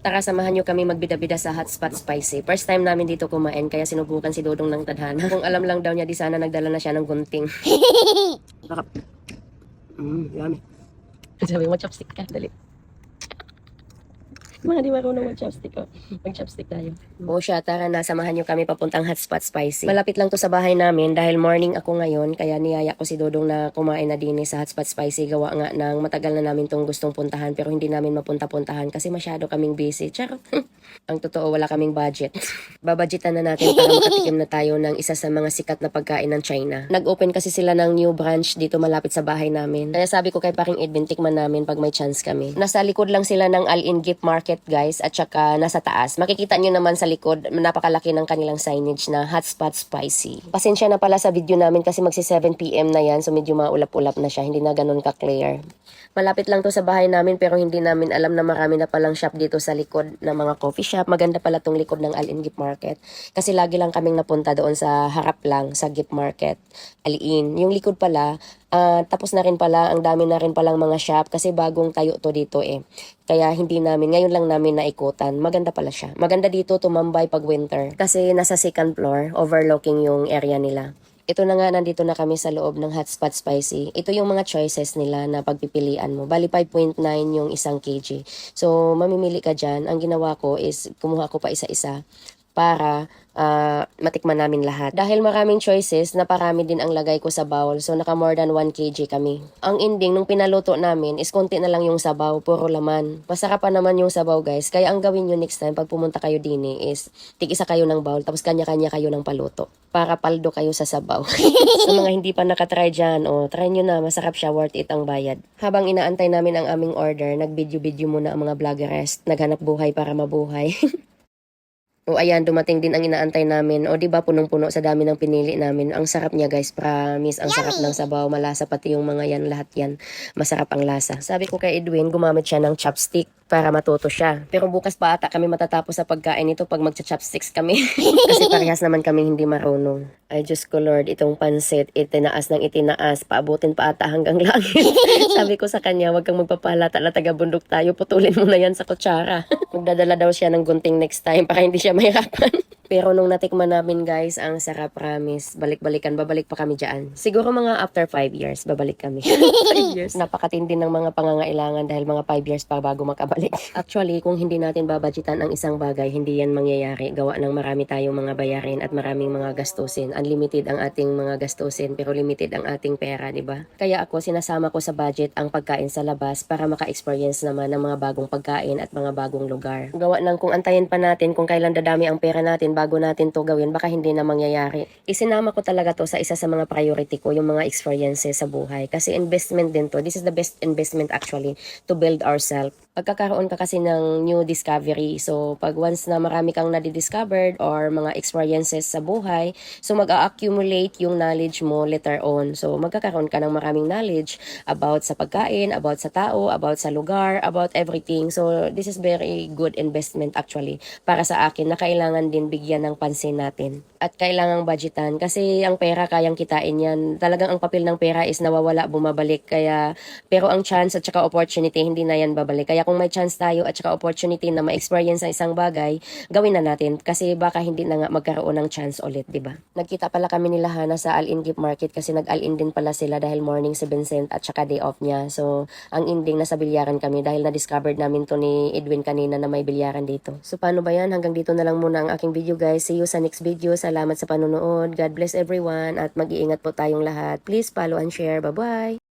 Tara, samahan nyo kami magbida-bida sa Hotspot Spicy. First time namin dito kumain, kaya sinubukan si Dodong ng tadhana. Kung alam lang daw niya, di sana nagdala na siya ng gunting. Sarap. Mm, yummy. Sabi mo, chopstick ka. Dali. Mga di marunong mag-chopstick ko. Mag-chopstick tayo. Oo siya, tara na, samahan nyo kami papuntang Hotspot Spicy. Malapit lang to sa bahay namin dahil morning ako ngayon, kaya niyaya ko si Dodong na kumain na din eh sa Hotspot Spicy. Gawa nga ng matagal na namin tong gustong puntahan pero hindi namin mapunta-puntahan kasi masyado kaming busy. Charot. Ang totoo, wala kaming budget. Babudgetan na natin para makatikim na tayo ng isa sa mga sikat na pagkain ng China. Nag-open kasi sila ng new branch dito malapit sa bahay namin. Kaya sabi ko kay paring Edwin, tikman namin pag may chance kami. Nasa likod lang sila ng All-In Gift Market guys at saka nasa taas. Makikita nyo naman sa likod, napakalaki ng kanilang signage na Hotspot Spicy. Pasensya na pala sa video namin kasi magsi 7pm na yan so medyo maulap-ulap na siya. Hindi na ganun ka-clear. Malapit lang to sa bahay namin pero hindi namin alam na marami na palang shop dito sa likod ng mga coffee shop. Maganda pala tong likod ng Alin Gift Market. Kasi lagi lang kaming napunta doon sa harap lang sa Gift Market. Aliin. Yung likod pala, ah, tapos na rin pala, ang dami na rin palang mga shop kasi bagong tayo to dito eh. Kaya hindi namin, ngayon lang namin naikutan. Maganda pala siya. Maganda dito tumambay pag winter. Kasi nasa second floor, overlooking yung area nila. Ito na nga, nandito na kami sa loob ng Hotspot Spicy. Ito yung mga choices nila na pagpipilian mo. Bali 5.9 yung isang kg. So, mamimili ka dyan. Ang ginawa ko is, kumuha ko pa isa-isa para ah, matikman namin lahat. Dahil maraming choices, naparami din ang lagay ko sa bowl. So, naka more than 1 kg kami. Ang ending, nung pinaluto namin, is konti na lang yung sabaw, puro laman. Masarap pa naman yung sabaw, guys. Kaya ang gawin nyo next time, pag pumunta kayo din is, tig-isa kayo ng bowl, tapos kanya-kanya kayo ng paluto. Para paldo kayo sa sabaw. sa mga hindi pa nakatry dyan, o, try nyo na, masarap siya, worth it ang bayad. Habang inaantay namin ang aming order, nag-video-video muna ang mga vloggerest, naghanap buhay para mabuhay. O ayan, dumating din ang inaantay namin. O di ba punong-puno sa dami ng pinili namin. Ang sarap niya guys, promise. Ang sarap ng sabaw, malasa pati yung mga yan, lahat yan. Masarap ang lasa. Sabi ko kay Edwin, gumamit siya ng chopstick para matuto siya. Pero bukas pa ata kami matatapos sa pagkain nito pag magcha-chopsticks kami. Kasi parehas naman kami hindi marunong. Ay, Diyos ko Lord, itong pansit, itinaas ng itinaas, paabutin pa ata hanggang langit. Sabi ko sa kanya, wag kang magpapalata na taga bundok tayo, putulin mo na yan sa kutsara. Magdadala daw siya ng gunting next time para hindi siya mahirapan. Pero nung natikman namin guys, ang sarap promise. Balik-balikan, babalik pa kami dyan. Siguro mga after 5 years, babalik kami. 5 years. Napakatindi ng mga pangangailangan dahil mga 5 years pa bago makabalik. Actually, kung hindi natin babadgetan ang isang bagay, hindi yan mangyayari. Gawa ng marami tayong mga bayarin at maraming mga gastusin. Unlimited ang ating mga gastusin, pero limited ang ating pera, di ba? Kaya ako, sinasama ko sa budget ang pagkain sa labas para maka-experience naman ng mga bagong pagkain at mga bagong lugar. Gawa ng kung antayin pa natin kung kailan dadami ang pera natin bago natin to gawin, baka hindi na mangyayari. Isinama ko talaga to sa isa sa mga priority ko, yung mga experiences sa buhay. Kasi investment din to. This is the best investment actually to build ourselves. Pagkakaroon ka kasi ng new discovery. So, pag once na marami kang nadi-discovered or mga experiences sa buhay, so mag-accumulate yung knowledge mo later on. So, magkakaroon ka ng maraming knowledge about sa pagkain, about sa tao, about sa lugar, about everything. So, this is very good investment actually para sa akin na kailangan din bigyan ng pansin natin. At kailangang budgetan kasi ang pera kayang kitain yan. Talagang ang papel ng pera is nawawala, bumabalik. Kaya, pero ang chance at saka opportunity, hindi na yan babalik. Kaya kung may chance tayo at saka opportunity na ma-experience ang isang bagay, gawin na natin kasi baka hindi na nga magkaroon ng chance ulit, di ba? Nagkita pala kami nila Hana sa All-In Gift Market kasi nag-all-in din pala sila dahil morning si Vincent at saka day off niya. So, ang ending nasa bilyaran kami dahil na-discovered namin to ni Edwin kanina na may bilyaran dito. So, paano ba yan? Hanggang dito na lang muna ang aking video guys. See you sa next video. Salamat sa panonood. God bless everyone at mag-iingat po tayong lahat. Please follow and share. Bye-bye!